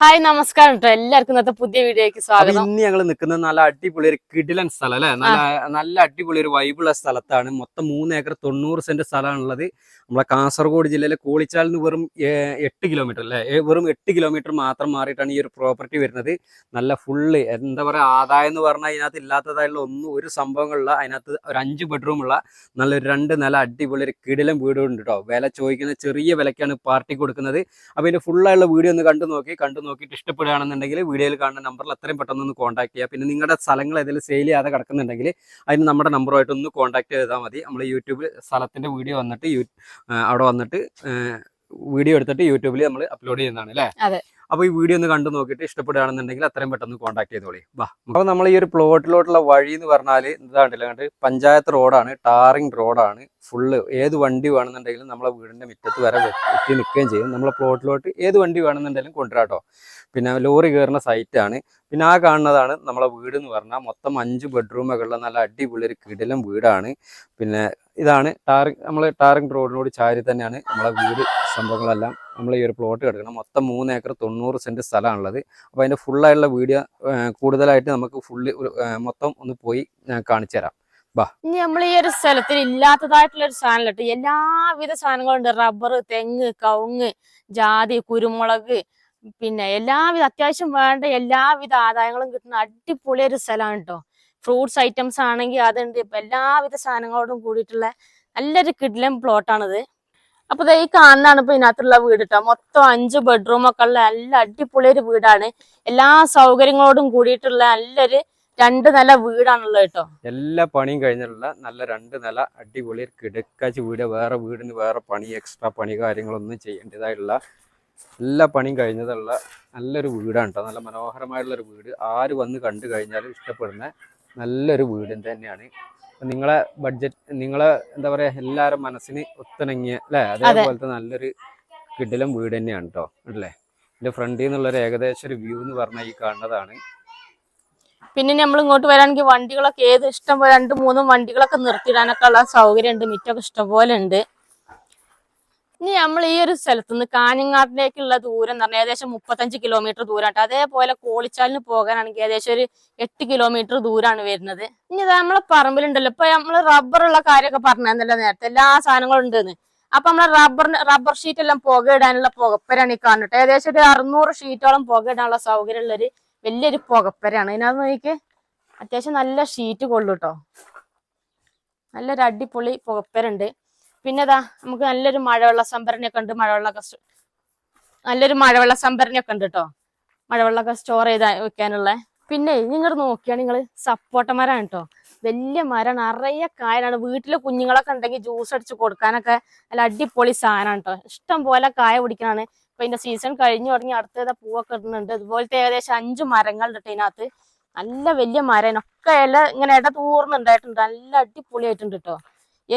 Hi നമസ്കാരം കേട്ടോ എല്ലാവർക്കും ഇന്നത്തെ പുതിയ വീഡിയോയ്ക്ക് സ്വാഗതം. ഇന്ന് ഞങ്ങൾ നിൽക്കുന്നത് നല്ല അടിപൊളി ഒരു കിടിലൻ സ്ഥലം അല്ലെ? നല്ല നല്ല അടിപൊളി ഒരു വൈബുള്ള സ്ഥലത്താണ്. മൊത്തം മൂന്ന് ഏക്കർ തൊണ്ണൂറ് സെന്റ് സ്ഥലമാണുള്ളത്. നമ്മളെ കാസർഗോഡ് ജില്ലയിലെ കോളിച്ചാൽ നിന്ന് വെറും എട്ട് കിലോമീറ്റർ അല്ലെ? വെറും എട്ട് കിലോമീറ്റർ മാത്രം മാറിയിട്ടാണ് ഈ ഒരു പ്രോപ്പർട്ടി വരുന്നത്. നല്ല ഫുള്ള് എന്താ പറയുക ആദായം എന്ന് പറഞ്ഞാൽ അതിനകത്ത് ഇല്ലാത്തതായുള്ള ഒന്നും ഒരു സംഭവങ്ങളുള്ള അതിനകത്ത് ഒരു അഞ്ച് ബെഡ്റൂം ഉള്ള നല്ലൊരു രണ്ട് നല്ല അടിപൊളി ഒരു കിടിലൻ വീടുണ്ട് കേട്ടോ വില ചോദിക്കുന്ന ചെറിയ വിലക്കാണ് പാർട്ടി കൊടുക്കുന്നത്. അപ്പൊ ഇതിന്റെ ഫുള്ളായുള്ള വീഡിയോ ഒന്ന് കണ്ടു നോക്കി. കണ്ടു നോക്കിയിട്ട് ഇഷ്ടപ്പെടുകയാണെന്നുണ്ടെങ്കിൽ വീഡിയോയിൽ കാണുന്ന നമ്പറിൽ എത്രയും പെട്ടെന്ന് ഒന്ന് കോൺടാക്ട് ചെയ്യുക. പിന്നെ നിങ്ങളുടെ സ്ഥലങ്ങൾ ഏതെങ്കിലും സെയിൽ ചെയ്യാതെ കിടക്കുന്നുണ്ടെങ്കിൽ അതിന് നമ്മുടെ നമ്പറുമായിട്ട് ഒന്ന് കോൺടാക്ട് ചെയ്താൽ മതി. നമ്മൾ യൂട്യൂബിൽ സ്ഥലത്തിന്റെ വീഡിയോ വന്നിട്ട് അവിടെ വന്നിട്ട് വീഡിയോ എടുത്തിട്ട് യൂട്യൂബിൽ നമ്മൾ അപ്ലോഡ് ചെയ്യുന്നതാണ് അല്ലേ. അപ്പോൾ ഈ വീഡിയോ ഒന്ന് കണ്ടു നോക്കിയിട്ട് ഇഷ്ടപ്പെടുകയാണെന്നുണ്ടെങ്കിൽ അത്രയും പെട്ടെന്ന് കോൺടാക്ട് ചെയ്തോളി. വാ അപ്പോൾ നമ്മൾ ഈ ഒരു പ്ലോട്ടിലോട്ടുള്ള വഴി എന്ന് പറഞ്ഞാൽ ഇതാണ്ടില്ല കണ്ട് പഞ്ചായത്ത് റോഡാണ് ടാറിങ് റോഡാണ്. ഫുള്ള് ഏത് വണ്ടി വേണമെന്നുണ്ടെങ്കിലും നമ്മളെ വീടിന്റെ മുറ്റത്ത് വരെ എത്തി നിൽക്കുകയും ചെയ്യും. നമ്മളെ പ്ലോട്ടിലോട്ട് ഏത് വണ്ടി വേണമെന്നുണ്ടെങ്കിലും കൊണ്ടുവരാട്ടോ പിന്നെ ലോറി കയറുന്ന സൈറ്റാണ് പിന്നെ ആ കാണുന്നതാണ് നമ്മളെ വീട് എന്ന് പറഞ്ഞാൽ മൊത്തം അഞ്ച് ബെഡ്റൂമൊക്കെയുള്ള നല്ല അടിപൊളി ഒരു കിടിലം വീടാണ്. പിന്നെ ഇതാണ് ടാറിങ് നമ്മൾ ടാറിങ് റോഡിനോട് ചാരി തന്നെയാണ് നമ്മളെ വീട് സംഭവങ്ങളെല്ലാം നമ്മൾ ഈ ഒരു പ്ലോട്ട് കിടക്കണം മൊത്തം മൂന്ന് ഏക്കർ തൊണ്ണൂറ് സെന്റ് സ്ഥലമാണുള്ളത് അപ്പോൾ അതിന്റെ ഫുള്ളായിട്ടുള്ള വീഡിയോ കൂടുതലായിട്ട് നമുക്ക് ഫുള്ള് മൊത്തം ഒന്ന് പോയി കാണിച്ചു തരാം. ഇനി നമ്മൾ ഈ ഒരു സ്ഥലത്തിൽ ഇല്ലാത്തതായിട്ടുള്ള ഒരു സാധനം കേട്ടോ എല്ലാവിധ സാധനങ്ങളും ഉണ്ട്. റബ്ബർ തെങ്ങ് കവുങ്ങ് ജാതി കുരുമുളക് പിന്നെ എല്ലാവിധ അത്യാവശ്യം വേണ്ട എല്ലാവിധ ആദായങ്ങളും കിട്ടുന്ന അടിപൊളി ഒരു സ്ഥലമാണ് കേട്ടോ ഫ്രൂട്ട്സ് ഐറ്റംസ് ആണെങ്കിൽ അതുണ്ട്. എല്ലാവിധ സാധനങ്ങളോടും കൂടിയിട്ടുള്ള നല്ലൊരു കിഡ്ലം പ്ലോട്ടാണിത് അപ്പൊ ഈ കാണുന്നതാണ് ഇപ്പൊ ഇതിനകത്തുള്ള വീട് കേട്ടോ മൊത്തം അഞ്ച് ബെഡ്റൂം ഒക്കെ ഉള്ള നല്ല അടിപൊളി ഒരു വീടാണ്. എല്ലാ സൗകര്യങ്ങളോടും കൂടിയിട്ടുള്ള നല്ലൊരു രണ്ട് നില വീടാണുള്ളത് കേട്ടോ എല്ലാ പണിയും കഴിഞ്ഞിട്ടുള്ള നല്ല രണ്ട് നില അടിപൊളി കിടക്കാച്ച് വീട്. വേറെ വീടിന് വേറെ പണി എക്സ്ട്രാ പണി കാര്യങ്ങളൊന്നും ചെയ്യേണ്ടതായിട്ടുള്ള എല്ലാ പണിയും കഴിഞ്ഞതുള്ള നല്ലൊരു വീടാണ് കേട്ടോ നല്ല മനോഹരമായിട്ടുള്ള ഒരു വീട്. ആര് വന്ന് കണ്ടു കഴിഞ്ഞാലും ഇഷ്ടപ്പെടുന്ന നല്ലൊരു വീട് തന്നെയാണ് നിങ്ങളെ ബഡ്ജറ്റ് നിങ്ങളെ എന്താ പറയാ എല്ലാവരും മനസ്സിന് ഒത്തിണങ്ങിയ അല്ലെ? അതേപോലത്തെ നല്ലൊരു കിടിലം വീട് തന്നെയാണ് കേട്ടോ അല്ലേ? എന്റെ ഫ്രണ്ടിൽ നിന്നുള്ള ഒരു ഏകദേശം ഒരു വ്യൂ എന്ന് പറഞ്ഞാൽ ഈ കാണുന്നതാണ്. പിന്നെ നമ്മൾ ഇങ്ങോട്ട് വരാണെങ്കിൽ വണ്ടികളൊക്കെ ഏത് ഇഷ്ടം പോലെ രണ്ട് മൂന്നും വണ്ടികളൊക്കെ നിർത്തിയിടാനൊക്കെ ഉള്ള സൗകര്യം ഉണ്ട് മിറ്റൊക്കെ ഇഷ്ടംപോലെ ഉണ്ട് ഇനി നമ്മൾ ഈ ഒരു സ്ഥലത്ത് നിന്ന് കാഞ്ഞങ്ങാട്ടിലേക്കുള്ള ദൂരം എന്ന് പറഞ്ഞാൽ ഏകദേശം മുപ്പത്തഞ്ച് കിലോമീറ്റർ ദൂരമായിട്ട് അതേപോലെ കോളിച്ചാലിന് പോകാനാണെങ്കിൽ ഏകദേശം ഒരു എട്ട് കിലോമീറ്റർ ദൂരമാണ് വരുന്നത്. ഇനി ഇത് നമ്മളെ പറമ്പിലുണ്ടല്ലോ. ഇപ്പൊ നമ്മൾ റബ്ബറുള്ള കാര്യമൊക്കെ പറഞ്ഞല്ലോ നേരത്തെ. എല്ലാ സാധനങ്ങളും ഉണ്ടെന്ന്. അപ്പൊ നമ്മളെ റബ്ബറിന് റബ്ബർ ഷീറ്റ് എല്ലാം പുകയിടാനുള്ള പുകപ്പരാണ് ഈ കാണുന്നത് ഏകദേശം ഒരു അറുന്നൂറ് ഷീറ്റോളം പുകയിടാനുള്ള സൗകര്യമുള്ള ഒരു വലിയൊരു പുകപ്പരാണ്. ഇതിനകത്ത് നോക്കിക്ക്. അത്യാവശ്യം നല്ല ഷീറ്റ് കൊള്ളു കേട്ടോ നല്ലൊരു അടിപൊളി പുകപ്പരുണ്ട് പിന്നെ നമുക്ക് നല്ലൊരു മഴവെള്ള സംഭരണിയൊക്കെ ഉണ്ട് മഴവെള്ളമൊക്കെ നല്ലൊരു മഴവെള്ള സംഭരണിയൊക്കെ ഉണ്ട് കേട്ടോ മഴവെള്ളമൊക്കെ സ്റ്റോർ ചെയ്ത് വെക്കാനുള്ള. പിന്നെ നിങ്ങൾ നോക്കിയാണ് നിങ്ങൾ സപ്പോട്ട മരമാണ് കേട്ടോ വലിയ മരമാണ് നിറയെ കായലാണ്. വീട്ടിലെ കുഞ്ഞുങ്ങളൊക്കെ ഉണ്ടെങ്കിൽ ജ്യൂസ് അടിച്ച് കൊടുക്കാനൊക്കെ നല്ല അടിപൊളി സാധനമാണ് കേട്ടോ ഇഷ്ടം പോലെ കായ പിടിക്കണാണ്. ഇപ്പൊ ഇതിന്റെ സീസൺ കഴിഞ്ഞു തുടങ്ങി അടുത്തത് പൂവൊക്കെ ഇടുന്നുണ്ട്. അതുപോലത്തെ ഏകദേശം അഞ്ച് മരങ്ങളുണ്ട് ഇതിനകത്ത്. നല്ല വലിയ മരം ഒക്കെ ഇല ഇങ്ങനെ ഇട തൂർന്നുണ്ടായിട്ടുണ്ട് നല്ല അടിപൊളിയായിട്ടുണ്ട് കേട്ടോ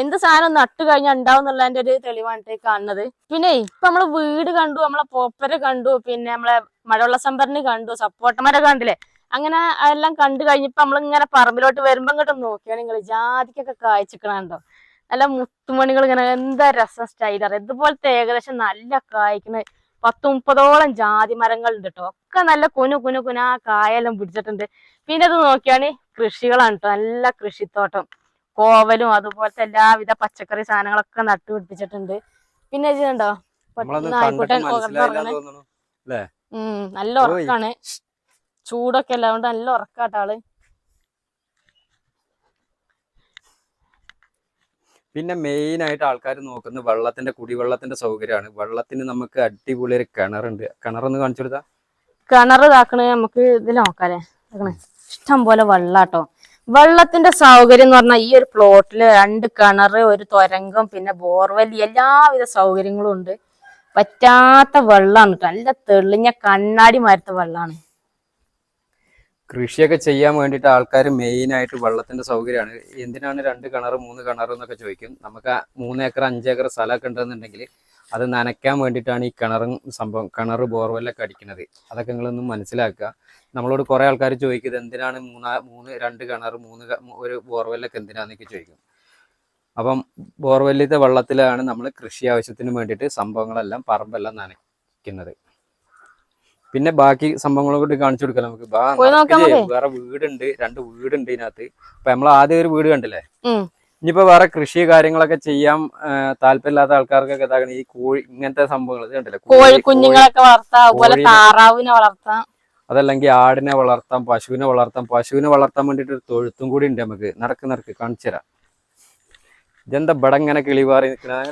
എന്ത് സാധനം നട്ട് കഴിഞ്ഞാൽ ഉണ്ടാവും എന്നുള്ളതിന്റെ ഒരു തെളിവാണ് കാണുന്നത്. പിന്നെ ഇപ്പൊ നമ്മൾ വീട് കണ്ടു നമ്മളെ പോപ്പര കണ്ടു പിന്നെ നമ്മളെ മഴവെള്ള സംഭരണി കണ്ടു സപ്പോട്ടമര കണ്ടില്ലേ? അങ്ങനെ എല്ലാം കണ്ടു കഴിഞ്ഞപ്പോ നമ്മളിങ്ങനെ പറമ്പിലോട്ട് വരുമ്പോ ഇങ്ങോട്ട് നോക്കിയാണ് നിങ്ങൾ ജാതിക്കൊക്കെ കായ്ച്ചിക്കണോ നല്ല മുത്തുമണികൾ ഇങ്ങനെ എന്താ രസം സ്റ്റൈലർ ഇതുപോലത്തെ ഏകദേശം നല്ല കായ്ക്കുന്ന പത്ത് മുപ്പതോളം ജാതി മരങ്ങൾ ഉണ്ട് കേട്ടോ ഒക്കെ നല്ല കുനു കുനു കുനാ കായെല്ലാം പിടിച്ചിട്ടുണ്ട്. പിന്നെ അത് നോക്കിയാണ് കൃഷികളാണ് കേട്ടോ നല്ല കൃഷിത്തോട്ടം. കോവലും അതുപോലത്തെ എല്ലാവിധ പച്ചക്കറി സാധനങ്ങളൊക്കെ നട്ടു പിടിപ്പിച്ചിട്ടുണ്ട് പിന്നെ ഇത് പെട്ടെന്ന് ആയിക്കോട്ടെ ഉം നല്ല ഉറക്കാണ്. ചൂടൊക്കെ അല്ല അതുകൊണ്ട് നല്ല ഉറക്കാട്ടാൾ പിന്നെ മെയിൻ ആയിട്ട് ആൾക്കാർ നോക്കുന്നത് വെള്ളത്തിന്റെ കുടിവെള്ളത്തിന്റെ സൗകര്യമാണ്. വെള്ളത്തിന് നമുക്ക് അടിപൊളി ഒരു കിണറുണ്ട്. കിണറൊന്ന് കാണിച്ചു കൊടുത്താ? കിണർ ഇതാക്കണേ നമുക്ക് ഇതിൽ നോക്കാല്ലേ ഇഷ്ടം പോലെ വെള്ളാട്ടോ. വെള്ളത്തിന്റെ സൗകര്യം എന്ന് പറഞ്ഞാൽ ഈ ഒരു പ്ലോട്ടിൽ രണ്ട് കിണർ ഒരു തുരങ്കം പിന്നെ ബോർവെൽ എല്ലാവിധ സൗകര്യങ്ങളും ഉണ്ട്. പറ്റാത്ത വെള്ളമാണ് നല്ല തെളിഞ്ഞ കണ്ണാടി മരത്ത വെള്ളമാണ് കൃഷിയൊക്കെ ചെയ്യാൻ വേണ്ടിയിട്ട് ആൾക്കാർ മെയിൻ ആയിട്ട് വെള്ളത്തിന്റെ സൗകര്യമാണ്. എന്തിനാണ് രണ്ട് കിണർ മൂന്ന് കിണർ എന്നൊക്കെ ചോദിക്കും. നമുക്ക് മൂന്ന് ഏക്കർ അഞ്ചേക്കർ സ്ഥലമൊക്കെ ഉണ്ടെന്നുണ്ടെങ്കിൽ അത് നനയ്ക്കാൻ വേണ്ടിയിട്ടാണ് ഈ കിണറും സംഭവം കിണർ ബോർവെല്ലൊക്കെ അടിക്കുന്നത്. അതൊക്കെ നിങ്ങളൊന്ന് മനസ്സിലാക്കുക. നമ്മളോട് കുറെ ആൾക്കാർ ചോദിക്കുന്നത് എന്തിനാണ് മൂന്നാ മൂന്ന് രണ്ട് കിണർ മൂന്ന് ഒരു ബോർവെല്ലൊക്കെ എന്തിനാന്നൊക്കെ ചോദിക്കും. അപ്പം ബോർവെല്ലിത്തെ വെള്ളത്തിലാണ് നമ്മൾ കൃഷി ആവശ്യത്തിന് വേണ്ടിയിട്ട് സംഭവങ്ങളെല്ലാം പറമ്പെല്ലാം നനയ്ക്കുന്നത്. പിന്നെ ബാക്കി സംഭവങ്ങളെ കൂടി കാണിച്ചു കൊടുക്കാം നമുക്ക്. വേറെ വീടുണ്ട് രണ്ട് വീടുണ്ട് ഇതിനകത്ത്. ഇപ്പൊ നമ്മൾ ആദ്യം ഒരു വീട് കണ്ടില്ലേ? ഉം. ഇനിയിപ്പോ വേറെ കൃഷി കാര്യങ്ങളൊക്കെ ചെയ്യാൻ താല്പര്യമില്ലാത്ത ആൾക്കാർക്കൊക്കെ ഇതാകണം ഈ കോഴി ഇങ്ങനത്തെ സംഭവങ്ങൾ കണ്ടില്ലേ? കോഴി കോഴി- കുഞ്ഞുങ്ങളൊക്കെ വളർത്താം. അതുപോലെ താറാവിനെ വളർത്താം. അതല്ലെങ്കിൽ ആടിനെ വളർത്താം പശുവിനെ വളർത്താം. പശുവിനെ വളർത്താൻ വേണ്ടിട്ട് ഒരു തൊഴുത്തും കൂടി ഉണ്ട് നമുക്ക്. നടക്ക് നടക്ക് കാണിച്ചു തരാം. ഇതെന്താ ഇവിടെ ഇങ്ങനെ കിളിവാറി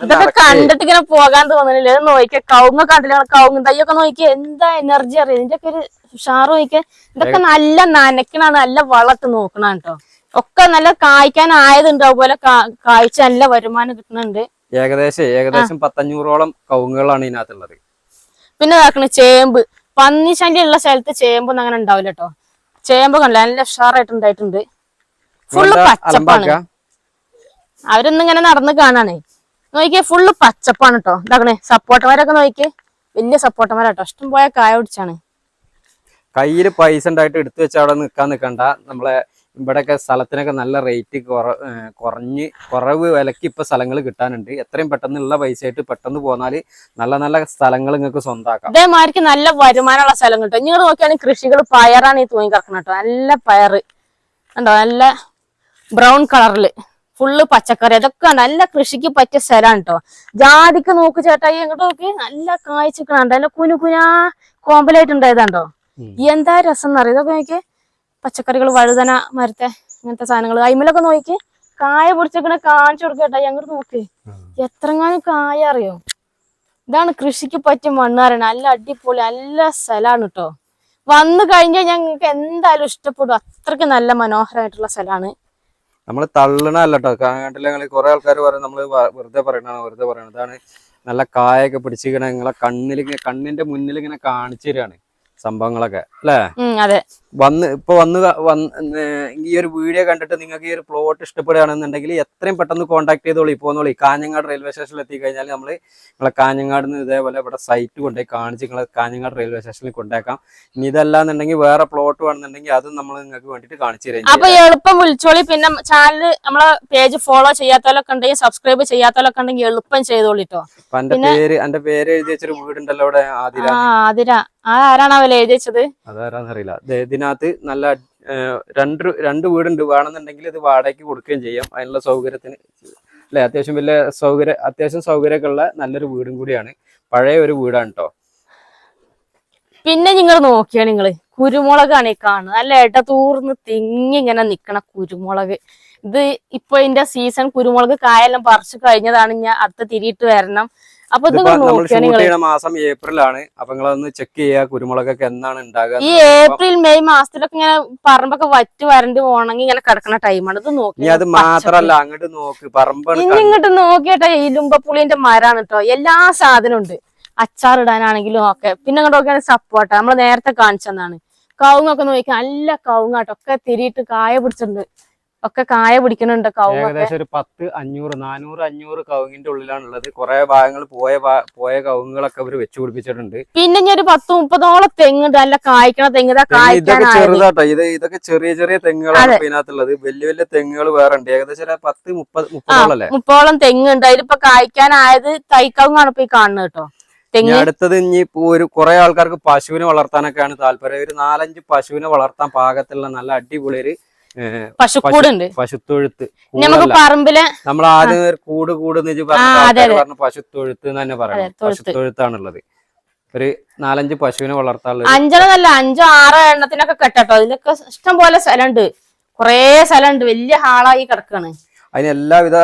ഇതൊക്കെ കണ്ടിട്ട് ഇങ്ങനെ പോകാൻ തോന്നുന്നില്ല നോക്കിയാ നോക്കിയ കൗങ്ങ കണ്ടില്ല? കൗങ്ങ തയ്യൊക്കെ നോക്കി എന്താ എനർജി അറിയാം? ഇതിന്റെ ഒക്കെ ഒരു ഉഷാറ് നോക്കിയ ഇതൊക്കെ നല്ല നനക്കണ നല്ല വളർത്ത് നോക്കണ കേട്ടോ ഒക്കെ നല്ല കായ്ക്കാൻ ആയതുണ്ട് അതുപോലെ കാഴ്ച നല്ല വരുമാനം കിട്ടുന്നുണ്ട്. ഏകദേശം ഏകദേശം പത്തഞ്ഞൂറോളം കവുങ്ങുകളാണ് ഇതിനകത്തുള്ളത്. പിന്നെ ഇതാക്കണ ചേമ്പ്. പന്നി ശല്യം ഉള്ള സ്ഥലത്ത് ചേമ്പൊന്നും അങ്ങനെ ഉണ്ടാവില്ല കേട്ടോ ചേമ്പ് കണ്ടില്ല? നല്ല ഉഷാറായിട്ട് ഉണ്ടായിട്ടുണ്ട്. ഫുള്ള് പച്ചപ്പാണ്? അവരൊന്നും ഇങ്ങനെ നടന്ന് കാണാണേ നോക്കിയേ ഫുള്ള് പച്ചപ്പാണ് കേട്ടോ ഇതാക്കണേ സപ്പോർട്ടർമാരൊക്കെ നോക്കിയേ. വലിയ സപ്പോട്ടന്മാരാട്ടോ ഇഷ്ടം പോയ കായ പിടിച്ചാണ്. കയ്യിൽ പൈസ ഉണ്ടായിട്ട് എടുത്തു വെച്ച് അവിടെ നിൽക്കാൻ നിൽക്കണ്ട നമ്മളെ ഇവിടെയൊക്കെ സ്ഥലത്തിനൊക്കെ നല്ല റേറ്റ് കുറ കുറഞ്ഞ് കുറവ് വിലക്ക് ഇപ്പൊ സ്ഥലങ്ങൾ കിട്ടാനുണ്ട്. എത്രയും പെട്ടെന്നുള്ള പൈസ ആയിട്ട് പെട്ടെന്ന് പോന്നാൽ നല്ല നല്ല സ്ഥലങ്ങൾ നിങ്ങൾക്ക് സ്വന്തമാക്കാം ഇതേമാതിരിക്ക് നല്ല വരുമാനമുള്ള സ്ഥലം കിട്ടും. നിങ്ങൾ നോക്കിയാണെങ്കിൽ കൃഷികൾ പയറാണ് ഈ തൂങ്ങി കിടക്കുന്നത് കേട്ടോ. നല്ല പയറ്. കണ്ടോ? നല്ല ബ്രൗൺ കളറിൽ ഫുള്ള് പച്ചക്കറി. അതൊക്കെ ഉണ്ട് നല്ല കൃഷിക്ക് പറ്റിയ സ്ഥലമാണ് കേട്ടോ ജാതിക്ക് നോക്ക് ചേട്ടായി എങ്ങോട്ട് നോക്കി. നല്ല കായ്ച്ചിക്കണുണ്ട് നല്ല കുനു കുനാ കോമ്പലായിട്ട് ഉണ്ടായതാണ്ടോ എന്താ രസം എന്നറിയാം ഇതൊക്കെ നോക്കി പച്ചക്കറികൾ വഴുതന മരത്തെ ഇങ്ങനത്തെ സാധനങ്ങൾ. അയിമലൊക്കെ നോക്കി കായ പിടിച്ചിക്കണ കാണിച്ചു കൊടുക്കട്ടാ അങ്ങോട്ട് നോക്ക്. എത്രങ്ങാനും കായ അറിയോ? ഇതാണ് കൃഷിക്ക് പറ്റിയ മണ്ണാറ നല്ല അടിപൊളി നല്ല സ്ഥലമാണ് കേട്ടോ വന്നു കഴിഞ്ഞാൽ ഞങ്ങൾക്ക് എന്തായാലും ഇഷ്ടപ്പെടും. അത്രയ്ക്ക് നല്ല മനോഹരമായിട്ടുള്ള സ്ഥലമാണ് നമ്മൾ തള്ളണല്ല കേട്ടോ ഞങ്ങൾ കുറെ ആൾക്കാർ പറയും നമ്മൾ വെറുതെ പറയണതാണ് വെറുതെ പറയണത് ഇതാണ് നല്ല കായൊക്കെ പിടിച്ചിരിക്കണ നിങ്ങളെ കണ്ണിൽ കണ്ണിന്റെ മുന്നിൽ ഇങ്ങനെ കാണിച്ചു തരാണ് സംഭവങ്ങളൊക്കെ. അല്ലേ? അതെ. വന്ന് ഇപ്പൊ വന്ന് ഈ ഒരു വീഡിയോ കണ്ടിട്ട് നിങ്ങൾക്ക് ഈ ഒരു പ്ലോട്ട് ഇഷ്ടപ്പെടുകയാണെന്നുണ്ടെങ്കിൽ എത്രയും പെട്ടെന്ന് കോൺടാക്ട് ചെയ്തോളി. പോന്നോളി കാഞ്ഞങ്ങാട് റെയിൽവേ സ്റ്റേഷനിൽ എത്തി കഴിഞ്ഞാൽ നമ്മൾ നിങ്ങളെ കാഞ്ഞങ്ങാട് നിന്ന് ഇതേപോലെ ഇവിടെ സൈറ്റ് കൊണ്ടുപോയി കാണിച്ച് നിങ്ങളെ കാഞ്ഞങ്ങാട് റെയിൽവേ സ്റ്റേഷനിൽ കൊണ്ടേക്കാം. ഇനി ഇതല്ലാന്നുണ്ടെങ്കിൽ വേറെ പ്ലോട്ട് വേണമെന്നുണ്ടെങ്കിൽ അതും നമ്മൾ നിങ്ങൾക്ക് വേണ്ടിട്ട് കാണിച്ചു തരാം അപ്പൊ എളുപ്പം വിളിച്ചോളി. പിന്നെ ചാനൽ നമ്മളെ പേജ് ഫോളോ ചെയ്യാത്തവരൊക്കെ ഉണ്ടെങ്കിൽ സബ്സ്ക്രൈബ് ചെയ്യാത്തവരൊക്കെ ഉണ്ടെങ്കിൽ എളുപ്പം ചെയ്തോളിട്ടോ എന്റെ പേര് എന്റെ പേര് എഴുതി വെച്ചൊരു വീടുണ്ടല്ലോ അവിടെ ആതിര. ആ അതിരാ ആ ആരാണ് അവൽ എഴുതി വെച്ചത്? അതാരാന്നറിയില്ല. ഇതിനകത്ത് നല്ല രണ്ട് രണ്ട് വീടുണ്ട്. വേണമെന്നുണ്ടെങ്കിൽ ഇത് വാടകയ്ക്ക് കൊടുക്കുകയും ചെയ്യാം. അതിനുള്ള സൗകര്യത്തിന് അല്ലെ? അത്യാവശ്യം വലിയ സൗകര്യ അത്യാവശ്യം സൗകര്യമൊക്കെ ഉള്ള നല്ലൊരു വീടും കൂടിയാണ്. പഴയ ഒരു വീടാണ് കേട്ടോ പിന്നെ നിങ്ങൾ നോക്കിയാ നിങ്ങൾ? കുരുമുളകാണ് ഈ കാണുന്നത്. നല്ല ഇടതൂർന്ന് തിങ്ങി ഇങ്ങനെ നിക്കണ കുരുമുളക്. ഇത് ഇപ്പൊ ഇതിന്റെ സീസൺ കുരുമുളക് കായെല്ലാം പറിച്ചു കഴിഞ്ഞതാണ്. ഞാൻ അടുത്ത തിരിയിട്ട് വരണം. അപ്പൊ നമ്മൾ ഷൂട്ട് ചെയ്യുന്ന മാസം ഏപ്രിലാണ്. അപ്പൊ നിങ്ങളൊന്ന് ചെക്ക് ചെയ്യുക കുരുമുളകൊക്കെ എന്നാണ് ഉണ്ടാകുക ഈ ഏപ്രിൽ മെയ് മാസത്തിലൊക്കെ ഇങ്ങനെ പറമ്പൊക്കെ വറ്റ് വരണ്ട് പോണെങ്കിൽ ഇങ്ങനെ കിടക്കുന്ന ടൈമാണ് ഇത് നോക്കി അത് മാത്രല്ല അങ്ങോട്ട് നോക്ക്. പറമ്പാണ് ഇനി ഇങ്ങോട്ട് നോക്കിയട്ടെ ഇലുമ്പപ്പുളിന്റെ മരാണ് കേട്ടോ എല്ലാ സാധനവും ഉണ്ട്. അച്ചാറിടാനാണെങ്കിലും ഒക്കെ. പിന്നെ അങ്ങോട്ട് നോക്കിയാണ് സപ്പോർട്ട നമ്മൾ നേരത്തെ കാണിച്ചതാണ്. കവുങ്ങൊക്കെ നോക്കി നല്ല കവുങ്ങാട്ടൊക്കെ തിരിയിട്ട് കായ പിടിച്ചിട്ടുണ്ട്. ഒക്കെ കായ പിടിക്കുന്നുണ്ട് കവുങ്ങൊക്കെ. ഏകദേശം ഒരു പത്ത് അഞ്ഞൂറ് നാനൂറ് അഞ്ഞൂറ് കവുങ്ങിന്റെ ഉള്ളിലാണ് ഉള്ളത് കുറെ ഭാഗങ്ങൾ പോയ പോയ കവുങ്ങുകളൊക്കെ അവർ വെച്ചു പിടിപ്പിച്ചിട്ടുണ്ട്. പിന്നെ ഞാൻ ഒരു പത്ത് മുപ്പതോളം തെങ്ങുണ്ട് നല്ല കായ്ക്കണ തെങ്ങ് തെങ്ങ് ഇതൊക്കെ ചെറുതാട്ടോ. ഇത് ഇതൊക്കെ ചെറിയ ചെറിയ തെങ്ങുകളാണ് അതിനകത്തുള്ളത് ഇതിനകത്തുള്ളത്. വലിയ വലിയ തെങ്ങുകൾ വേറെ ഉണ്ട്. ഏകദേശം ഒരു പത്ത് മുപ്പത് മുപ്പതോളല്ലേ? മുപ്പോളം തെങ്ങുണ്ട് അതിലിപ്പോ കായ്ക്കാനായത് തൈക്കവുങ്ങാണ് ഇപ്പൊ ഈ കാണുന്നത് കേട്ടോ. തെങ്ങ്. അടുത്തത് ഇനി ഒരു കുറെ ആൾക്കാർക്ക് പശുവിനെ വളർത്താനൊക്കെയാണ് താല്പര്യം. ഒരു നാലഞ്ച് പശുവിനെ വളർത്താൻ പാകത്തിലുള്ള നല്ല അടിപൊളി ഒരു പശുക്കൂടുണ്ട്. പശുത്തൊഴുത്ത്. നമുക്ക് പറമ്പിലെ നമ്മൾ ആദ്യം കൂട് കൂട് പറഞ്ഞ പശുത്തൊഴുത്ത് എന്ന് തന്നെ പറയുന്നത്. പശുത്തൊഴുത്താണുള്ളത്. ഒരു നാലഞ്ച് പശുവിനെ വളർത്താനുള്ള അഞ്ചെണ്ണല്ല അഞ്ചോ ആറോ എണ്ണത്തിനൊക്കെ കെട്ടട്ടോ. ഇതിലൊക്കെ ഇഷ്ടം പോലെ സ്ഥലമുണ്ട് കൊറേ സ്ഥലമുണ്ട് വലിയ ഹാളായി കിടക്കാണ്. അതിന് എല്ലാവിധ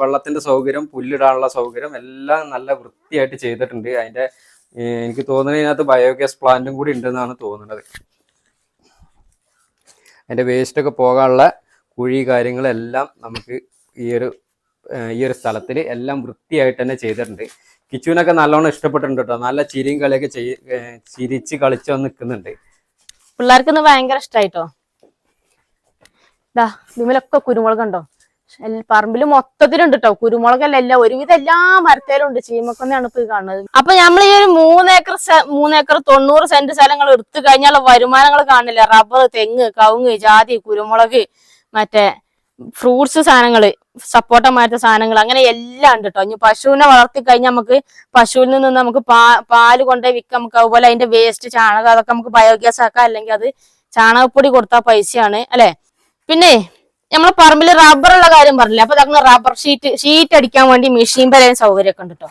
വെള്ളത്തിന്റെ സൗകര്യം പുല്ലിടാനുള്ള സൗകര്യം എല്ലാം നല്ല വൃത്തിയായിട്ട് ചെയ്തിട്ടുണ്ട്. അതിന്റെ എനിക്ക് തോന്നുന്നത് ഇതിനകത്ത് ബയോഗ്യാസ് പ്ലാന്റും കൂടി ഉണ്ടെന്നാണ് തോന്നുന്നത്. അതിന്റെ വേസ്റ്റൊക്കെ പോകാനുള്ള കുഴി കാര്യങ്ങളെല്ലാം നമുക്ക് ഈ ഒരു ഈ ഒരു സ്ഥലത്തിൽ എല്ലാം വൃത്തിയായിട്ട് തന്നെ ചെയ്തിട്ടുണ്ട്. കിച്ചുവിനൊക്കെ നല്ലോണം ഇഷ്ടപ്പെട്ടിട്ടുണ്ട് കേട്ടോ. നല്ല ചിരിയും കളിയൊക്കെ ചിരിച്ച് കളിച്ചു വന്ന് നിൽക്കുന്നുണ്ട്. പിള്ളേർക്ക് ഭയങ്കര ഇഷ്ടമായിട്ടോ ഇതാ ഇതിമലൊക്കെ കുരുമുളക് ഉണ്ടോ പറമ്പിൽ മൊത്തത്തിലുണ്ട് കേട്ടോ കുരുമുളകല്ല എല്ലാം ഒരുവിധം എല്ലാ മരത്തേലും ഉണ്ട് ചീമക്കൊന്നാണ് ഇപ്പൊ കാണുന്നത്. അപ്പൊ നമ്മൾ ഈ ഒരു മൂന്നേക്കർ മൂന്നേക്കർ തൊണ്ണൂറ് സെന്റ് സ്ഥലങ്ങൾ എടുത്തു കഴിഞ്ഞാൽ വരുമാനങ്ങൾ കാണില്ല. റബ്ബർ തെങ്ങ് കവുങ്ങ് ജാതി കുരുമുളക് മറ്റേ ഫ്രൂട്ട്സ് സാധനങ്ങൾ മാറ്റ സാധനങ്ങൾ അങ്ങനെ എല്ലാം ഉണ്ട് കേട്ടോ ഇനി പശുവിനെ വളർത്തി കഴിഞ്ഞാൽ നമുക്ക് പശുവിൽ നിന്ന് നമുക്ക് പാ പാൽ കൊണ്ടുപോയി വിൽക്കാം. നമുക്ക് അതുപോലെ അതിന്റെ വേസ്റ്റ് ചാണകം അതൊക്കെ നമുക്ക് ബയോഗ്യാസ് ആക്കാം. അല്ലെങ്കിൽ അത് ചാണകപ്പൊടി കൊടുത്താൽ പൈസയാണ്. അല്ലെ? പിന്നെ നമ്മളെ പറമ്പിൽ റബ്ബറുള്ള കാര്യം പറഞ്ഞില്ല? അപ്പൊ ഇതാക്കുന്ന റബ്ബർ ഷീറ്റ് ഷീറ്റ് അടിക്കാൻ വേണ്ടി മെഷീൻ വരെയും സൗകര്യമൊക്കെ ഉണ്ട് കേട്ടോ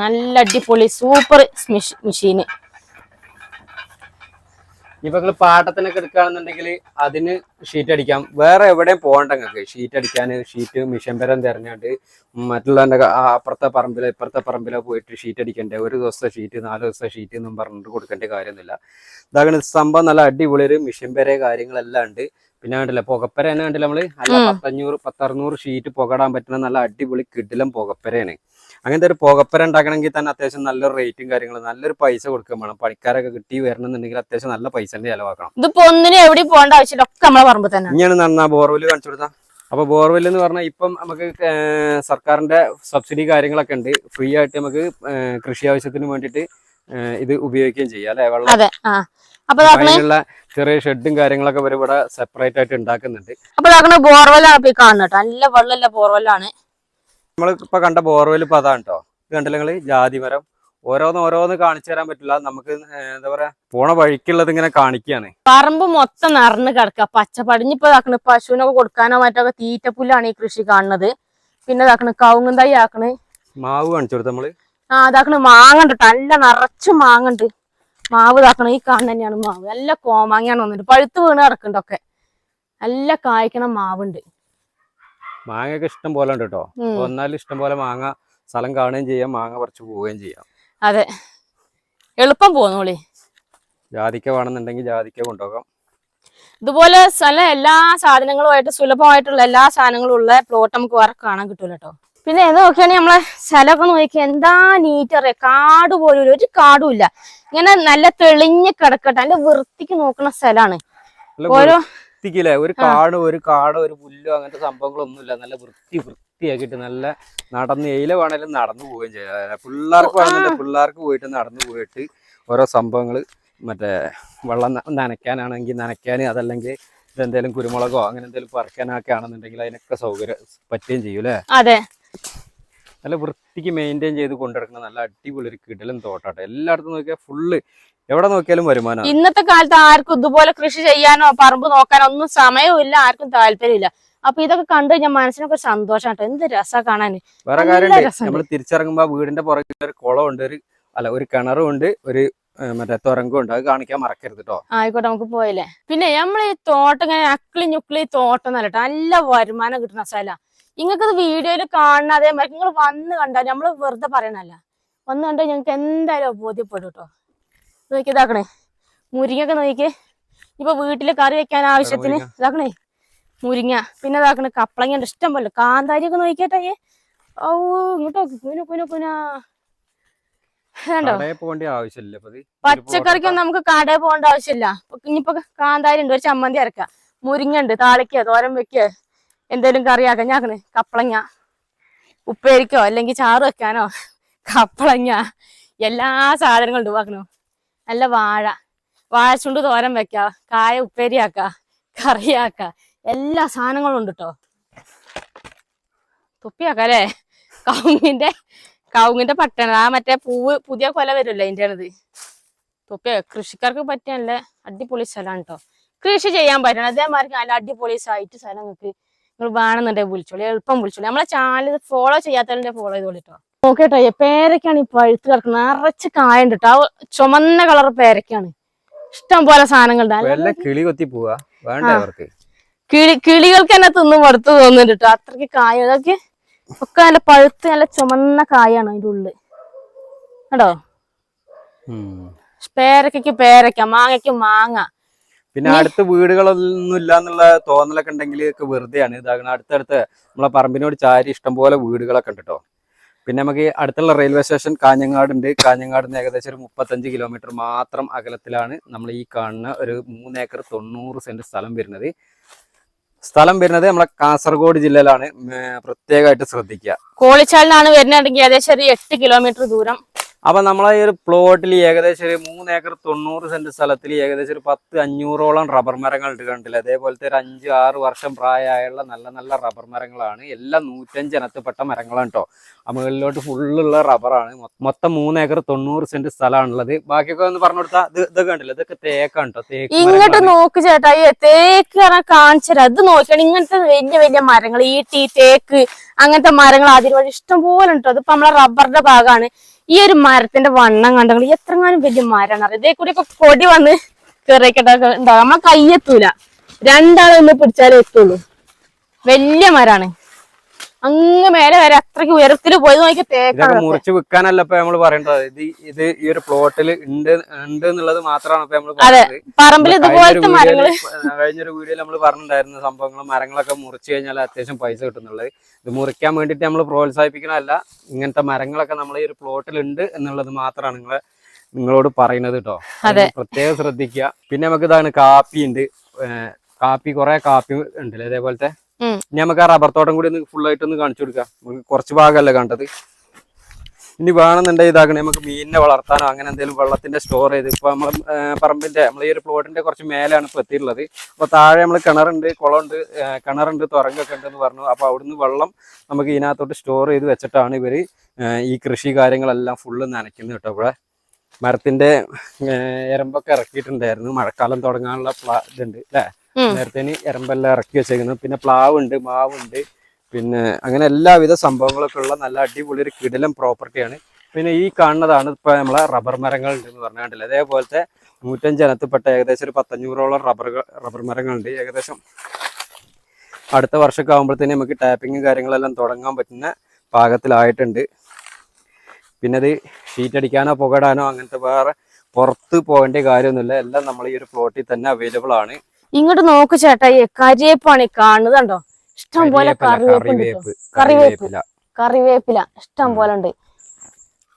നല്ല അടിപൊളി സൂപ്പർ മെഷീന് ഇപ്പൊ നിങ്ങൾ പാട്ടത്തിനൊക്കെ എടുക്കുകയാണെന്നുണ്ടെങ്കിൽ അതിന് ഷീറ്റ് അടിക്കാം. വേറെ എവിടെയും പോകണ്ട നിങ്ങൾക്ക്. ഷീറ്റ് അടിക്കാൻ ഷീറ്റ് മിഷൻ പരം തിരഞ്ഞാണ്ട് മറ്റുള്ളവന്റെ അപ്പുറത്തെ പറമ്പിലോ ഇപ്പുറത്തെ പറമ്പിലോ പോയിട്ട് ഷീറ്റ് അടിക്കണ്ടേ? ഒരു ദിവസത്തെ ഷീറ്റ് നാല് ദിവസത്തെ ഷീറ്റ് എന്നും പറഞ്ഞിട്ട് കൊടുക്കേണ്ട കാര്യമൊന്നുമില്ല. ഇതാകണ സംഭവം നല്ല അടിപൊളി ഒരു മിഷൻ പെര കാര്യങ്ങളെല്ലാം ഉണ്ട്. പിന്നെ കണ്ടില്ല പുകപ്പര തന്നെ കണ്ടില്ല നമ്മൾ? അല്ല. പത്തഞ്ഞൂറ് പത്തറുന്നൂറ് ഷീറ്റ് പുകടാൻ പറ്റുന്ന നല്ല അടിപൊളി കിടിലം പുകപ്പരയാണ്. അങ്ങനത്തെ ഒരു പുകപ്പര ഉണ്ടാക്കണമെങ്കിൽ തന്നെ അത്യാവശ്യം നല്ലൊരു റേറ്റും കാര്യങ്ങളും നല്ലൊരു പൈസ കൊടുക്കാൻ വേണം. പണിക്കാരൊക്കെ കിട്ടി വരണമെന്നുണ്ടെങ്കിൽ അത്യാവശ്യം നല്ല പൈസ ചെലവാക്കണം. ഇതിപ്പോ ഒന്നിനും എവിടെ പോകേണ്ട ആവശ്യമില്ല. ഒക്കെ നമ്മളെ പറമ്പ് തന്നെ. ഇനിയാണ് നന്നാ ബോർവെൽ കാണിച്ചു കൊടുത്താ. അപ്പൊ ബോർവെൽ എന്ന് പറഞ്ഞാൽ ഇപ്പം നമുക്ക് സർക്കാരിന്റെ സബ്സിഡി കാര്യങ്ങളൊക്കെ ഉണ്ട്. ഫ്രീ ആയിട്ട് നമുക്ക് കൃഷി ആവശ്യത്തിന് വേണ്ടിയിട്ട് ഇത് ഉപയോഗിക്കുകയും ചെയ്യാം അല്ലെ? വെള്ളം അതിനുള്ള ചെറിയ ഷെഡും കാര്യങ്ങളൊക്കെ ഇവിടെ സെപ്പറേറ്റ് ആയിട്ട് ഉണ്ടാക്കുന്നുണ്ട്. അപ്പൊ ബോർവെല്ലാണ് ഇപ്പൊ ഈ കാണുന്നത് നല്ല വെള്ളമില്ല ബോർവെല്ലാണ് നമ്മൾ ഇപ്പൊ കണ്ട ബോർവെൽ ഇപ്പൊ അതാണ് കേട്ടോ ഇത് കണ്ടില്ല ജാതി മരം. ഓരോന്ന് ഓരോന്ന് കാണിച്ചു തരാൻ പറ്റില്ല. നമുക്ക് എന്താ പറയാ പോണ വഴിക്കുള്ളത് ഇങ്ങനെ കാണിക്കുകയാണ് പറമ്പ് മൊത്തം നിറഞ്ഞു കിടക്കുക പച്ച പടിഞ്ഞിപ്പോ ഇതാക്കണ് പശുവിനൊക്കെ കൊടുക്കാനോ മറ്റൊക്കെ തീറ്റപ്പുല്ലാണ് ഈ കൃഷി കാണുന്നത്. പിന്നെ ഇതാക്കണ് കവുങ്ങും തൈ ആക്കണ്. മാവ് കാണിച്ചു കൊടുത്ത നമ്മൾ? ആ ഇതാക്കണ് മാങ്ങണ്ട് നല്ല നിറച്ച് മാങ്ങണ്ട് മാവ് ഇതാക്കണം ഈ കാണുന്ന തന്നെയാണ് മാവ്. നല്ല കോമാങ്ങയാണ് വന്നിട്ട്. പഴുത്ത് വീണ് കിടക്കുന്നുണ്ടൊക്കെ നല്ല കായ്ക്കണ മാവുണ്ട്. മാങ്ങയൊക്കെ ഇഷ്ടം പോലെ ഉണ്ട് കേട്ടോ. വന്നാൽ ഇഷ്ടം പോലെ മാങ്ങ സ്ഥലം കാണുകയും ചെയ്യാം മാങ്ങ പറിച്ചു പോവുകയും ചെയ്യാം. അതെ. എളുപ്പം പോന്നോളി ജാതിക്ക വേണമെന്നുണ്ടെങ്കിൽ ജാതിക്ക കൊണ്ടുപോകാം. ഇതുപോലെ സ്ഥലം എല്ലാ സാധനങ്ങളുമായിട്ട് സുലഭമായിട്ടുള്ള എല്ലാ സാധനങ്ങളും ഉള്ള പ്ലോട്ട് നമുക്ക് വേറെ കാണാൻ കിട്ടൂല കേട്ടോ. പിന്നെ ഇത് നോക്കിയാണെങ്കിൽ നമ്മളെ സ്ഥലമൊക്കെ നോക്കി എന്താ നീറ്റ് അറിയാം? കാട് പോലും ഒരു കാടും ഇല്ല. ഇങ്ങനെ നല്ല തെളിഞ്ഞ് കിടക്കട്ടെ. അതിന്റെ വൃത്തിക്ക് നോക്കുന്ന സ്ഥലമാണ്. ഓരോ വൃത്തിക്കില്ലേ? ഒരു കാട് ഒരു കാട് ഒരു പുല്ലോ അങ്ങനത്തെ സംഭവങ്ങളൊന്നുമില്ല. നല്ല വൃത്തി വൃത്തിയാക്കിയിട്ട് നല്ല നടന്ന് എയില വേണേലും നടന്നു പോവുകയും ചെയ്യാം. പിള്ളേർക്ക് വേണമെങ്കിൽ പിള്ളേർക്ക് പോയിട്ട് നടന്നു പോയിട്ട് ഓരോ സംഭവങ്ങൾ മറ്റേ വെള്ളം നനയ്ക്കാനാണെങ്കിൽ നനയ്ക്കാൻ അതല്ലെങ്കിൽ എന്തേലും കുരുമുളകോ അങ്ങനെ എന്തെങ്കിലും പറിക്കാനൊക്കെ ആണെന്നുണ്ടെങ്കിൽ അതിനൊക്കെ സൗകര്യം പറ്റുകയും ചെയ്യൂലേ അതെ. നല്ല വൃത്തിക്ക് മെയിന്റെയിൻ ചെയ്ത് കൊണ്ടുനടക്കുന്ന നല്ല അടിപൊളി ഒരു കിടലും തോട്ടാട്ടെ. എല്ലായിടത്തും നോക്കിയാൽ ഫുള്ള് എവിടെ നോക്കിയാലും വരുമാനം. ഇന്നത്തെ കാലത്ത് ആർക്കും ഇതുപോലെ കൃഷി ചെയ്യാനോ പറമ്പ് നോക്കാനോ ഒന്നും സമയവും ഇല്ല ആർക്കും താല്പര്യമില്ല. അപ്പൊ ഇതൊക്കെ കണ്ടു കഴിഞ്ഞാൽ മനസ്സിനൊക്കെ ഒരു സന്തോഷം കേട്ടോ എന്ത് രസാ കാണാന് വേറെ കാര്യം നമ്മൾ തിരിച്ചിറങ്ങുമ്പോ വീടിന്റെ പുറകിൽ ഒരു കുളമുണ്ട് ഒരു അല്ല ഒരു കിണറും ഉണ്ട് ഒരു മറ്റേ തുരങ്കം ഉണ്ട് അത് കാണിക്കാൻ മറക്കരുത് കേട്ടോ ആയിക്കോട്ടെ നമുക്ക് പോയല്ലേ പിന്നെ നമ്മൾ ഈ തോട്ടം ഇങ്ങനെ അക്ലി ഞുക്കിളി തോട്ടം നല്ല നല്ല വരുമാനം കിട്ടുന്ന സ്ഥല. നിങ്ങൾക്ക് ഇത് വീഡിയോയിൽ കാണാതെ നിങ്ങൾ വന്ന് കണ്ടാൽ നമ്മൾ വെറുതെ പറയണല്ല വന്ന് കണ്ടാൽ ഞങ്ങൾക്ക് എന്തായാലും ബോധ്യപ്പെടും കേട്ടോ നോക്കി ഇതാക്കണേ. മുരിങ്ങൊക്കെ നോക്കി ഇപ്പൊ വീട്ടിൽ കറി വെക്കാൻ ആവശ്യത്തിന്. ഇതാക്കണേ. മുരിങ്ങ. പിന്നെ ഇതാക്കണേ കപ്പളങ്ങ ഇഷ്ടം പോലെ. കാന്താരിയൊക്കെ നോക്കിയേട്ടെ ഓ ഇങ്ങോട്ടോ കുന കുന കുന പച്ചക്കറിക്കൊന്നും നമുക്ക് കടയിൽ പോകേണ്ട ആവശ്യമില്ല. ഇനിയിപ്പോ കാന്താരി ഉണ്ട് ഒരു ചമ്മന്തി അരക്കാം. മുരിങ്ങ ഉണ്ട് താളിക്കോ തോരൻ വെക്കോ. എന്തേലും കറി ഞാക്കണ് കപ്പളങ്ങ. ഉപ്പേരിക്കോ അല്ലെങ്കിൽ ചാറ് വെക്കാനോ? കപ്പളങ്ങ. എല്ലാ സാധനങ്ങളും ഉണ്ടാക്കണോ നല്ല വാഴ. വാഴച്ചുണ്ട് തോരൻ വെക്ക. കായ ഉപ്പേരിയാക്ക കറിയാക്ക എല്ലാ സാധനങ്ങളും ഉണ്ട് കേട്ടോ തുപ്പിയാക്ക അല്ലേ കവുങ്ങിന്റെ കവുങ്ങിന്റെ പട്ടണ. ആ മറ്റേ പൂവ് പുതിയ കൊല വരുമല്ലോ അതിന്റെ ആണിത് തുപ്പിയ കൃഷിക്കാർക്ക് പറ്റിയ നല്ല അടിപൊളി സ്ഥലമാണ് കേട്ടോ കൃഷി ചെയ്യാൻ പറ്റണം. അതേമാതിരി നല്ല അടിപൊളി സൈറ്റ് സ്ഥലം നിങ്ങൾക്ക് നിങ്ങൾ വേണമെന്നുണ്ടെങ്കിൽ വിളിച്ചോളൂ. എളുപ്പം വിളിച്ചോളൂ. നമ്മളെ ചാനൽ ഫോളോ ചെയ്യാത്തതിന്റെ ഫോളോ ചെയ്തോളി കേട്ടോ നോക്കട്ടോ പേരക്കാണ് ഈ പഴുത്ത് കിടക്കുന്നത്. നിറച്ച് കായുണ്ട് കേട്ടോ ആ ചുമന്ന കളർ പേരക്കാണ് ഇഷ്ടം പോലെ സാധനങ്ങളുണ്ട്. കിളി കൊത്തി പോവാ. കിളി കിളികൾക്ക് തന്നെ തിന്നും മടുത്ത് തോന്നുന്നുണ്ട് കേട്ടോ അത്രയ്ക്ക് കായ അതൊക്കെ ഒക്കെ നല്ല പഴുത്ത് നല്ല ചുമന്ന കായാണ് അതിന്റെ ഉള്ളിൽ കേട്ടോ പേരക്കയ്ക്ക് പേരക്ക മാങ്ങയ്ക്ക് മാങ്ങ. പിന്നെ അടുത്ത വീടുകളൊന്നും ഇല്ല എന്നുള്ള തോന്നലൊക്കെ ഉണ്ടെങ്കിൽ ഒക്കെ വെറുതെയാണ്. ഇതാകണം. അടുത്തടുത്ത് നമ്മളെ പറമ്പിനോട് ചാരി ഇഷ്ടംപോലെ വീടുകളൊക്കെ ഉണ്ട് കേട്ടോ പിന്നെ നമുക്ക് അടുത്തുള്ള റെയിൽവേ സ്റ്റേഷൻ കാഞ്ഞങ്ങാട് ഉണ്ട്. കാഞ്ഞങ്ങാട് നിന്ന് ഏകദേശം ഒരു മുപ്പത്തഞ്ച് കിലോമീറ്റർ മാത്രം അകലത്തിലാണ് നമ്മൾ ഈ കാണുന്ന ഒരു മൂന്ന് ഏക്കർ തൊണ്ണൂറ് സെന്റ് സ്ഥലം വരുന്നത്. സ്ഥലം വരുന്നത് നമ്മളെ കാസർഗോഡ് ജില്ലയിലാണ്. പ്രത്യേകമായിട്ട് ശ്രദ്ധിക്കുക. കോളിച്ചാലിനാണ് വരുന്നതെങ്കിൽ ഏകദേശം ഒരു എട്ട് കിലോമീറ്റർ ദൂരം അപ്പൊ നമ്മളെ ഈ ഒരു പ്ലോട്ടിൽ ഏകദേശം ഒരു മൂന്ന് ഏക്കർ തൊണ്ണൂറ് സെന്റ് സ്ഥലത്തിൽ ഏകദേശം ഒരു പത്ത് അഞ്ഞൂറോളം റബ്ബർ മരങ്ങൾ കണ്ടില്ല? അതേപോലത്തെ ഒരു അഞ്ച് ആറ് വർഷം പ്രായമായുള്ള നല്ല നല്ല റബ്ബർ മരങ്ങളാണ്. എല്ലാം നൂറ്റഞ്ച് ഇനത്തിൽപ്പെട്ട മരങ്ങളാണ് കേട്ടോ ആ മുകളിലോട്ട് ഫുള്ളുള്ള റബ്ബറാണ് മൊത്തം മൂന്ന് ഏക്കർ തൊണ്ണൂറ് സെന്റ് സ്ഥലമാണുള്ളത്. ബാക്കിയൊക്കെ ഒന്ന് പറഞ്ഞു കൊടുത്താൽ ഇത് ഇതൊക്കെ കണ്ടില്ല? ഇതൊക്കെ തേക്കാണ് കേട്ടോ തേക്ക് ഇങ്ങോട്ട്. നോക്ക് ചേട്ടാ. ഈ തേക്ക് കാണിച്ചത് അത് നോക്കിയാണ് ഇങ്ങനത്തെ വലിയ വലിയ മരങ്ങൾ ഈ ഈട്ടി തേക്ക് അങ്ങനത്തെ മരങ്ങൾ വഴി ഇഷ്ടം പോലെ ഉണ്ടോ അതിപ്പോ നമ്മളെ റബ്ബറിന്റെ ഭാഗമാണ് ഈ ഒരു മരത്തിന്റെ വണ്ണം കണ്ടെങ്കിൽ എത്രങ്ങാനും വലിയ മരമാണ് ഇതേ കൂടി ഒക്കെ കൊടി വന്ന് കയറിയൊക്കെ ഉണ്ടാവും നമ്മളെ കയ്യെത്തൂല. രണ്ടാളൊന്ന് പിടിച്ചാലേ എത്തുള്ളൂ. വലിയ മരാണ് അങ്ങ് മേലെ വരെ അത്രയ്ക്ക് ഉയരത്തിൽ പോയി നോക്കി തേക്കാണ് മുറിച്ച് വിൽക്കാനല്ല ഇപ്പൊ നമ്മൾ പറയേണ്ടത്? ഇത് ഇത് ഈ ഒരു പ്ലോട്ടിൽ ഉണ്ട് ഉണ്ട് എന്നുള്ളത് മാത്രമാണ് ഇപ്പൊ നമ്മൾ അതെ. പറമ്പിൽ ഇതുപോലത്തെ മരങ്ങൾ കഴിഞ്ഞൊരു വീഡിയോയിൽ നമ്മൾ പറഞ്ഞിട്ടുണ്ടായിരുന്ന സംഭവങ്ങൾ മരങ്ങളൊക്കെ മുറിച്ച് കഴിഞ്ഞാൽ അത്യാവശ്യം പൈസ കിട്ടുന്നുള്ളത് ഇത് മുറിക്കാൻ വേണ്ടിട്ട് നമ്മൾ പ്രോത്സാഹിപ്പിക്കണമല്ല ഇങ്ങനത്തെ മരങ്ങളൊക്കെ നമ്മൾ ഈ ഒരു പ്ലോട്ടിൽ ഉണ്ട് എന്നുള്ളത് മാത്രമാണ് നിങ്ങളെ നിങ്ങളോട് പറയുന്നത് കേട്ടോ. അതെ. പ്രത്യേകം ശ്രദ്ധിക്കുക. പിന്നെ നമുക്ക് ഇതാണ് കാപ്പി ഉണ്ട് കാപ്പി കുറെ കാപ്പി ഉണ്ടല്ലേ അതേപോലത്തെ ഇനി നമുക്ക് ആ റബ്ബർ തോട്ടം കൂടി ഒന്ന് ഫുൾ ആയിട്ട് ഒന്ന് കാണിച്ചു കൊടുക്കാം. നമുക്ക് കുറച്ച് ഭാഗമല്ലേ കണ്ടത്? ഇനി വേണമെന്നുണ്ടെങ്കിൽ ഇതാക്കണേ നമുക്ക് മീനിനെ വളർത്താനോ അങ്ങനെ എന്തെങ്കിലും വെള്ളത്തിന്റെ സ്റ്റോർ ചെയ്ത് ഇപ്പൊ നമ്മൾ പറമ്പിന്റെ നമ്മൾ ഈ ഒരു പ്ലോട്ടിന്റെ കുറച്ച് മേലെയാണ് ഇപ്പൊ എത്തിയിട്ടുള്ളത്. അപ്പൊ താഴെ നമ്മൾ കിണറുണ്ട് കുളമുണ്ട് കിണറുണ്ട് തുറങ്കൊക്കെ ഉണ്ടെന്ന് പറഞ്ഞു. അപ്പൊ അവിടുന്ന് വെള്ളം നമുക്ക് ഇതിനകത്തോട്ട് സ്റ്റോർ ചെയ്ത് വെച്ചിട്ടാണ് ഇവർ ഈ കൃഷി കാര്യങ്ങളെല്ലാം ഫുള്ള് നനയ്ക്കുന്നത് കേട്ടോ ഇവിടെ. മരത്തിന്റെ എരമ്പൊക്കെ ഇറക്കിയിട്ടുണ്ടായിരുന്നു. മഴക്കാലം തുടങ്ങാനുള്ള പ്ലാ ഇതുണ്ട് അല്ലേ. നേരത്തെ എരമ്പെല്ലാം ഇറക്കി വെച്ചേക്കുന്നത് പിന്നെ പ്ലാവുണ്ട് മാവുണ്ട്. പിന്നെ അങ്ങനെ എല്ലാവിധ സംഭവങ്ങളൊക്കെ ഉള്ള നല്ല അടിപൊളി ഒരു കിടിലം പ്രോപ്പർട്ടിയാണ് പിന്നെ ഈ കാണുന്നതാണ് ഇപ്പൊ നമ്മളെ റബ്ബർ മരങ്ങൾ ഉണ്ട് എന്ന് പറഞ്ഞ കണ്ടില്ലേ? അതേപോലത്തെ നൂറ്റഞ്ച് ഇനത്തിൽപ്പെട്ട ഏകദേശം ഒരു പത്തഞ്ഞൂറോളം റബ്ബർ റബ്ബർ മരങ്ങളുണ്ട്. ഏകദേശം അടുത്ത വർഷമൊക്കെ ആകുമ്പോഴത്തേനും നമുക്ക് ടാപ്പിങ്ങും കാര്യങ്ങളെല്ലാം തുടങ്ങാൻ പറ്റുന്ന പാകത്തിലായിട്ടുണ്ട്. പിന്നെ അത് ഷീറ്റ് അടിക്കാനോ പുകടാനോ അങ്ങനത്തെ വേറെ പുറത്ത് പോകേണ്ട കാര്യമൊന്നുമില്ല. എല്ലാം നമ്മൾ ഈ ഒരു പ്ലോട്ടിൽ തന്നെ അവൈലബിൾ ആണ്. ഇങ്ങോട്ട് നോക്ക് ചേട്ടാ ഈ കരിവേപ്പാണ് ഈ കാണുന്നത് കണ്ടോ? ഇഷ്ടം പോലെ. കറിവേപ്പില. കറിവേപ്പില ഇഷ്ടം പോലെ ഉണ്ട്.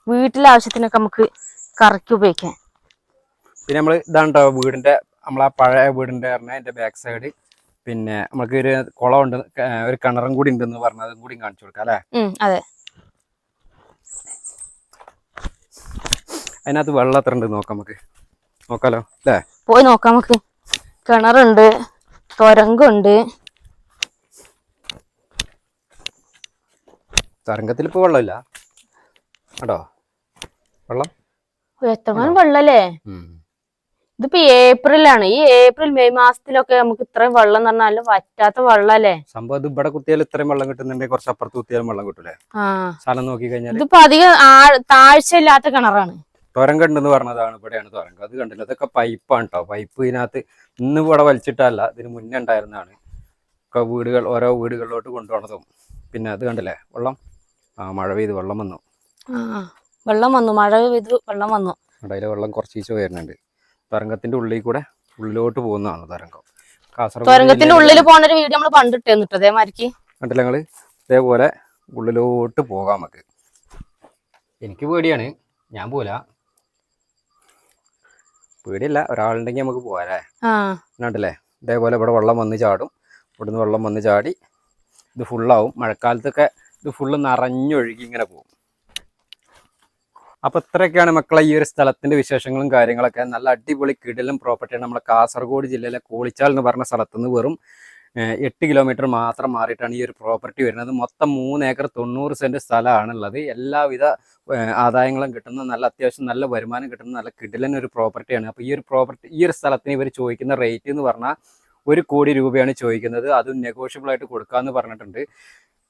വീട്ടിലെ ആവശ്യത്തിനൊക്കെ നമുക്ക് കറിക്ക് ഉപയോഗിക്കാം. പിന്നെ നമ്മൾ ഇതാണ്ടോ വീടിന്റെ നമ്മളാ പഴയ വീടിന്റെ പറഞ്ഞ അതിന്റെ ബാക്ക് സൈഡ് പിന്നെ നമുക്ക് ഒരു കുളം ഉണ്ട് ഒരു കിണറും കൂടി ഉണ്ടെന്ന് പറഞ്ഞത് അതും കൂടി കാണിച്ചു കൊടുക്കാം അല്ലെ? അതെ. അതിനകത്ത് വെള്ളം എത്ര ഉണ്ട് നോക്കാം നമുക്ക്. നോക്കാലോ അല്ലേ? പോയി നോക്കാം നമുക്ക്. കിണറുണ്ട് തുരങ്കുണ്ട്. തരംഗത്തിൽ ഇപ്പൊ വെള്ളമില്ല? കേട്ടോ വെള്ളം? എത്രമാനം വെള്ളല്ലേ. ഇതിപ്പോ ഏപ്രിലാണ്. ഈ ഏപ്രിൽ മെയ് മാസത്തിലൊക്കെ നമുക്ക് ഇത്രയും വെള്ളം എന്ന് പറഞ്ഞാൽ വറ്റാത്ത വെള്ളല്ലേ? സംഭവം ഇത് ഇവിടെ കുത്തിയാൽ ഇത്രയും വെള്ളം കിട്ടുന്നുണ്ടെങ്കിൽ കുറച്ച് അപ്പുറത്ത് കുത്തിയാലും വെള്ളം കിട്ടൂലേ? സ്ഥലം നോക്കി കഴിഞ്ഞാൽ ഇതിപ്പോ അധികം താഴ്ച ഇല്ലാത്ത കിണറാണ്. തുരങ്കം ഉണ്ടെന്ന് പറഞ്ഞതാണ് ഇവിടെയാണ് തുരങ്കം. അത് കണ്ടില്ല? അതൊക്കെ പൈപ്പാണ് കേട്ടോ പൈപ്പ് ഇതിനകത്ത് ഇന്ന് ഇവിടെ വലിച്ചിട്ടല്ല ഇതിന് മുന്നേ ഉണ്ടായിരുന്നതാണ്. ഒക്കെ വീടുകൾ ഓരോ വീടുകളിലോട്ട് കൊണ്ടുപോകണതും പിന്നെ അത് കണ്ടില്ലേ? വെള്ളം? ആ മഴ പെയ്ത് വെള്ളം വന്നു. വെള്ളം വന്നു. മഴ പെയ്തു വെള്ളം വന്നു. ഇടയിലെ വെള്ളം കുറച്ച് ഈച്ച വരുന്നുണ്ട്. തുരങ്കത്തിന്റെ ഉള്ളിൽ കൂടെ ഉള്ളിലോട്ട് പോകുന്നതാണ് തുരങ്കം. കാസർഗോഡ് തുരങ്കത്തിന്റെ ഉള്ളിൽ പോകുന്ന ഒരു വീഡിയോ നമ്മൾ പണ്ടിട്ടേന്നിട്ട് അതേമാതിരിക്ക് കണ്ടില്ല ഞങ്ങൾ ഇതേപോലെ ഉള്ളിലോട്ട് പോകാം നമുക്ക്. എനിക്ക് പേടിയാണ്. ഞാൻ പോല പേടിയല്ല. ഒരാളുണ്ടെങ്കിൽ നമുക്ക് പോകാല്ലേ കണ്ടില്ലേ? ഇതേപോലെ ഇവിടെ വെള്ളം വന്ന് ചാടും. ഇവിടുന്ന് വെള്ളം വന്ന് ചാടി ഇത് ഫുള്ളാവും. മഴക്കാലത്തൊക്കെ ഇത് ഫുള്ള് നിറഞ്ഞൊഴുകി ഇങ്ങനെ പോകും. അപ്പൊ ഇത്രയൊക്കെയാണ് മക്കളെ ഈ ഒരു സ്ഥലത്തിന്റെ വിശേഷങ്ങളും കാര്യങ്ങളൊക്കെ. നല്ല അടിപൊളി കിടലും പ്രോപ്പർട്ടിയാണ് നമ്മളെ കാസർഗോഡ് ജില്ലയിലെ കോളിച്ചാൽ എന്ന് പറഞ്ഞ സ്ഥലത്തുനിന്ന് വെറും എട്ട് കിലോമീറ്റർ മാത്രം മാറിയിട്ടാണ് ഈ ഒരു പ്രോപ്പർട്ടി വരുന്നത്. മൊത്തം മൂന്ന് ഏക്കർ തൊണ്ണൂറ് സെന്റ് സ്ഥലമാണുള്ളത്. എല്ലാവിധ ആദായങ്ങളും കിട്ടുന്ന നല്ല അത്യാവശ്യം നല്ല വരുമാനം കിട്ടുന്ന നല്ല കിടിലൻ ഒരു പ്രോപ്പർട്ടിയാണ്. അപ്പോൾ ഈ ഒരു പ്രോപ്പർട്ടി ഈ ഒരു സ്ഥലത്തിന് ഇവർ ചോദിക്കുന്ന റേറ്റ് എന്ന് പറഞ്ഞാൽ ഒരു കോടി രൂപയാണ് ചോദിക്കുന്നത്. അതും നെഗോഷ്യബിൾ ആയിട്ട് കൊടുക്കാമെന്ന് പറഞ്ഞിട്ടുണ്ട്.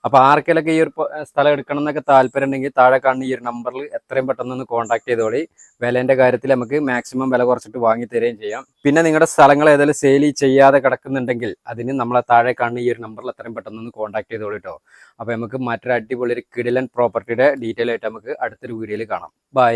അപ്പോൾ ആർക്കെങ്കിലൊക്കെ ഈ ഒരു സ്ഥലം എടുക്കണം എന്നൊക്കെ താല്പര്യം ഉണ്ടെങ്കിൽ താഴെ കാണുന്ന ഈ ഒരു നമ്പറിൽ എത്രയും പെട്ടെന്ന് ഒന്ന് കോൺടാക്ട് ചെയ്തോളി. വിലന്റെ കാര്യത്തിൽ നമുക്ക് മാക്സിമം വില കുറച്ചിട്ട് വാങ്ങി തരുകയും ചെയ്യാം. പിന്നെ നിങ്ങളുടെ സ്ഥലങ്ങൾ ഏതായാലും സെയിൽ ചെയ്യാതെ കിടക്കുന്നുണ്ടെങ്കിൽ അതിന് നമ്മളെ താഴെ കാണുന്ന ഈ ഒരു നമ്പറിൽ എത്രയും പെട്ടെന്ന് ഒന്ന് കോൺടാക്ട് ചെയ്തോളി കേട്ടോ അപ്പോൾ നമുക്ക് മറ്റൊരു അടിപൊളി ഒരു കിടിലൻ പ്രോപ്പർട്ടിയുടെ ഡീറ്റെയിൽ ആയിട്ട് നമുക്ക് അടുത്തൊരു വീഡിയോയിൽ കാണാം. ബൈ